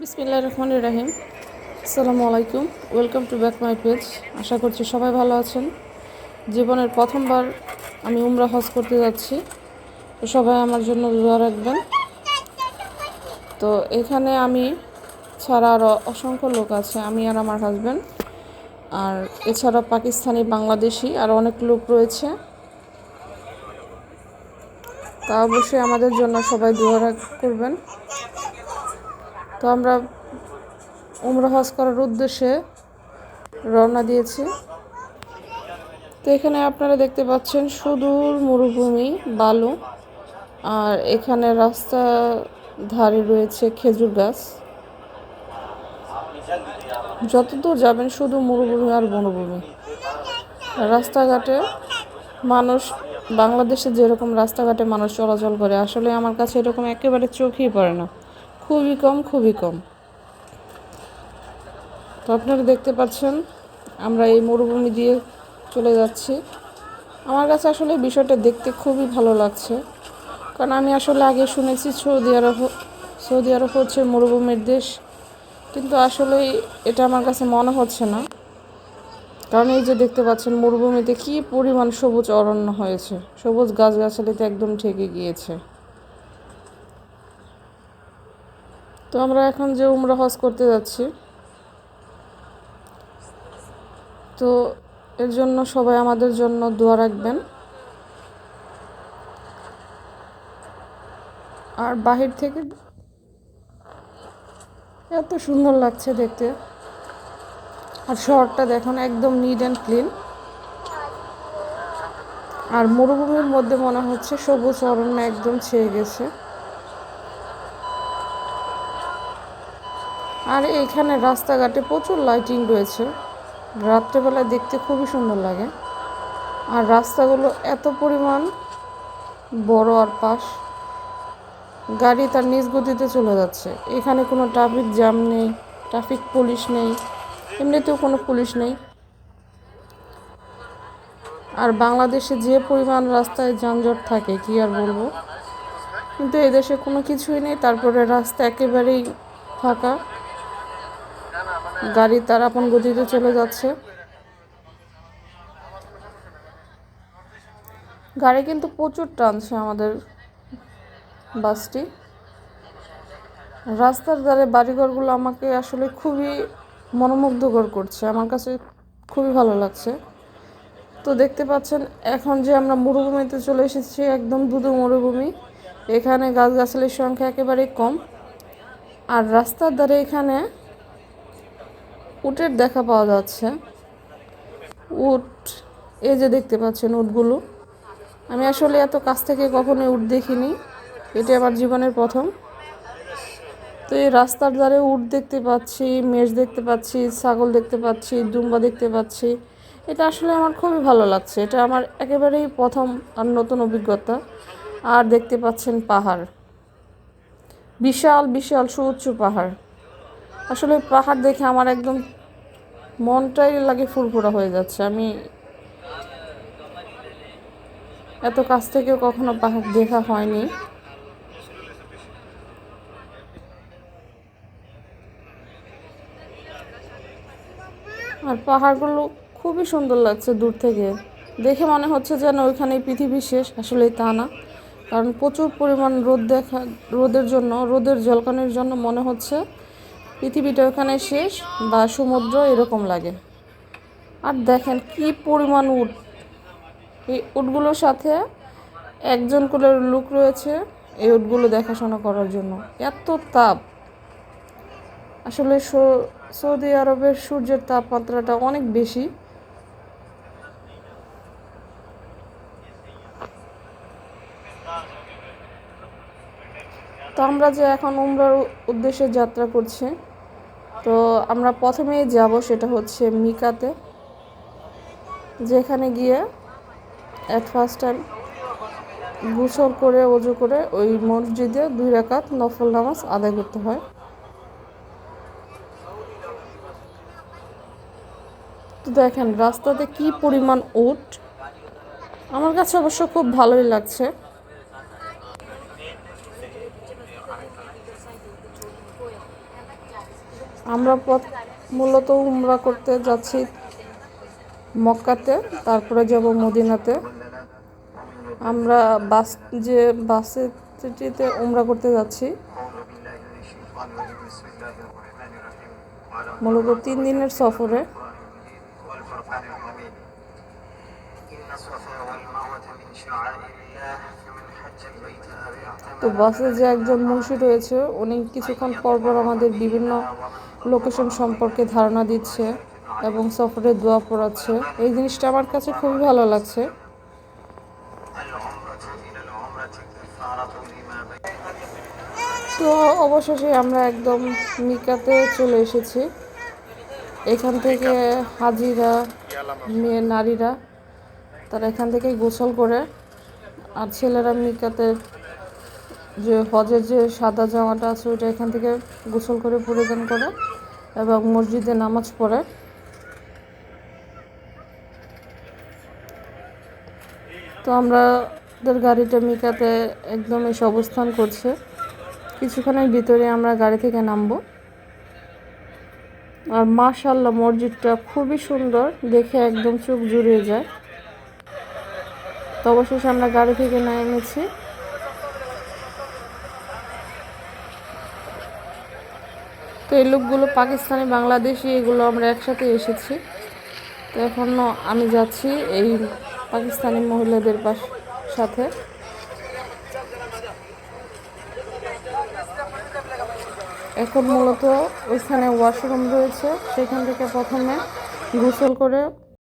বিসমিল্লাহ রহমান রাহিম। আসসালামু আলাইকুম। Welcome to back my page আশা করছি সবাই ভালো আছেন। জীবনের প্রথমবার আমি উমরা হজ করতে যাচ্ছি। তো সবাই আমার জন্য দোয়া রাখবেন। তো এখানে আমি ছাড়া আরও অসংখ্য লোক আছে, আমি আর আমার হাজব্যান্ড আর এছাড়া পাকিস্তানি, বাংলাদেশি আর অনেক লোক রয়েছে। তা অবশ্যই আমাদের জন্য সবাই দোয়া করবেন। তো আমরা উমরা হজ করার উদ্দেশ্যে রওনা দিয়েছি। তো এখানে আপনারা দেখতে পাচ্ছেন সুদূর মরুভূমি, বালু, আর এখানে রাস্তা ধারে রয়েছে খেজুর গাছ। যতদূর যাবেন শুধু মরুভূমি আর বনভূমি। রাস্তাঘাটে মানুষ, বাংলাদেশে যেরকম রাস্তাঘাটে মানুষ চলাচল করে, আসলে আমার কাছে এরকম একেবারে চোখেই পড়ে না। খুবই কম খুবই কম। তো আপনারা দেখতে পাচ্ছেন, আমরা এই মরুভূমি দিয়ে চলে যাচ্ছি। আমার কাছে আসলে বিষয়টা দেখতে খুবই ভালো লাগছে। কারণ আমি আসলে আগে শুনেছি সৌদি আরব সৌদি আরব হচ্ছে মরুভূমির দেশ। কিন্তু আসলে এটা আমার কাছে মনে হচ্ছে না। কারণ এই যে দেখতে পাচ্ছেন, মরুভূমিতে কি পরিমাণ সবুজ অরণ্য হয়েছে। সবুজ গাছগাছালিতে একদম ঠেকে গিয়েছে। তো আমরা এখন যে উমরা হজ করতে যাচ্ছি, তো এর জন্য সবাই আমাদের জন্য দোয়া রাখবেন। আর বাহির থেকে এত সুন্দর লাগছে দেখতে। আর শহরটা দেখুন একদম নিট অ্যান্ড ক্লিন আর মরুভূমির মধ্যে মনে হচ্ছে সবুজ অরণ্য একদম ছেয়ে গেছে। আর এইখানে রাস্তাঘাটে প্রচুর লাইটিং রয়েছে। রাত্রেবেলায় দেখতে খুবই সুন্দর লাগে। আর রাস্তাগুলো এত পরিমাণ বড় আর পাশ। গাড়ি তার নিজ গতিতে চলে যাচ্ছে। এখানে কোনো ট্রাফিক জ্যাম নেই ট্রাফিক পুলিশ নেই, এমনিতেও কোনো পুলিশ নেই। আর বাংলাদেশে যে পরিমাণ রাস্তায় যানজট থাকে, কি আর বলব? কিন্তু এদেশে কোনো কিছুই নেই, তারপরে রাস্তা একেবারেই ফাঁকা। গাড়ি তার আপন গতিতে চলে যাচ্ছে। গাড়ি কিন্তু প্রচুর টানছে আমাদের বাসটি। রাস্তার ধারে বাড়িঘরগুলো আমাকে আসলে খুবই মনোমুগ্ধকর করছে। আমার কাছে খুবই ভালো লাগছে। তো দেখতে পাচ্ছেন, এখন যে আমরা মরুভূমিতে চলে এসেছি, একদম দুধু মরুভূমি, এখানে গাছগাছালির সংখ্যা একেবারেই কম। আর রাস্তার ধারে এখানে উটের দেখা পাওয়া যাচ্ছে। উট, এই যে দেখতে পাচ্ছেন উটগুলো। আমি আসলে এত কাছ থেকে কখনোই উট দেখিনি। এটা আমার জীবনের প্রথম। তো এই রাস্তার ধারে উট দেখতে পাচ্ছি, মেষ দেখতে পাচ্ছি, ছাগল দেখতে পাচ্ছি, দুম্বা দেখতে পাচ্ছি। এটা আসলে আমার খুবই ভালো লাগছে। এটা আমার একেবারেই প্রথম আর নতুন অভিজ্ঞতা। আর দেখতে পাচ্ছেন পাহাড়। বিশাল বিশাল, সুউচ্চ পাহাড়। আসলে পাহাড় দেখে আমার একদম মনটাই লাগে ফুরফুরা হয়ে যাচ্ছে। আমি এত কাছ থেকেও কখনো পাহাড় দেখা হয়নি। আর পাহাড়গুলো খুবই সুন্দর লাগছে দূর থেকে। দেখে মনে হচ্ছে যেন ওইখানে পৃথিবী শেষ। আসলে তা না। কারণ প্রচুর পরিমাণ রোদ দেখা, রোদের জন্য, রোদের জলকানির জন্য মনে হচ্ছে পৃথিবীটা ওখানে শেষ, বা সমুদ্র এরকম লাগে। আর দেখেন কি পরিমাণ উট। এই উটগুলোর সাথে একজন করে লোক রয়েছে এই উটগুলো দেখাশোনা করার জন্য। এত তাপ। আসলে সৌদি আরবের সূর্যের তাপমাত্রাটা অনেক বেশি। তো আমরা যে এখন উমরার উদ্দেশ্যে যাত্রা করছি তো আমরা প্রথমেই যাব সেটা হচ্ছে মিকাতে, যেখানে গিয়ে অ্যাট ফার্স্ট টাইম গোসল করে, অজু করে ওই মসজিদে দুই রাকাত নফল নামাজ আদায় করতে হয়। তো দেখেন, রাস্তাতে কি পরিমাণ উট। আমার কাছে অবশ্য খুব ভালোই লাগছে। আমরা মূলত উমরা করতে যাচ্ছি মক্কাতে, তারপরে যাব মদিনাতে। আমরা বাস, যে বাসেটিতে উমরা করতে যাচ্ছি, মূলত তিন দিনের সফরে। তো বাসে যে একজন মুন্সি রয়েছে, উনি কিছুক্ষণ পরপর আমাদের বিভিন্ন লোকেশন সম্পর্কে ধারণা দিচ্ছে এবং সফরের দোয়া পড়াচ্ছে। এই জিনিসটা আমার কাছে খুবই ভালো লাগছে। তো অবশেষে আমরা একদম মিকাতে চলে এসেছি। এখান থেকে হাজিরা, মেয়ে নারীরা, তারা এখান থেকে গোসল করে, আর ছেলেরা মিকাতে যে হজের যে সাদা জামাটা আছে, ওইটা এখান থেকে গোসল করে পরিধান করে এবং মসজিদে নামাজ পড়ে। তো আমাদের গাড়িটা মিকাতে একদম এসে অবস্থান করছে। কিছুক্ষণের ভিতরে আমরা গাড়ি থেকে নামবো। আর মাশাল্লাহ মসজিদটা খুবই সুন্দর, দেখে একদম চোখ জুড়িয়ে যায়। তো অবশেষে আমরা গাড়ি থেকে নেমেছি। তো এই লোকগুলো পাকিস্তানি, বাংলাদেশি, এগুলো আমরা একসাথে এসেছি। তো এখন আমি যাচ্ছি এই পাকিস্তানি মহিলাদের সাথে। এখন মূলত ওইখানে ওয়াশরুম রয়েছে। সেখান থেকে প্রথমে গোসল করে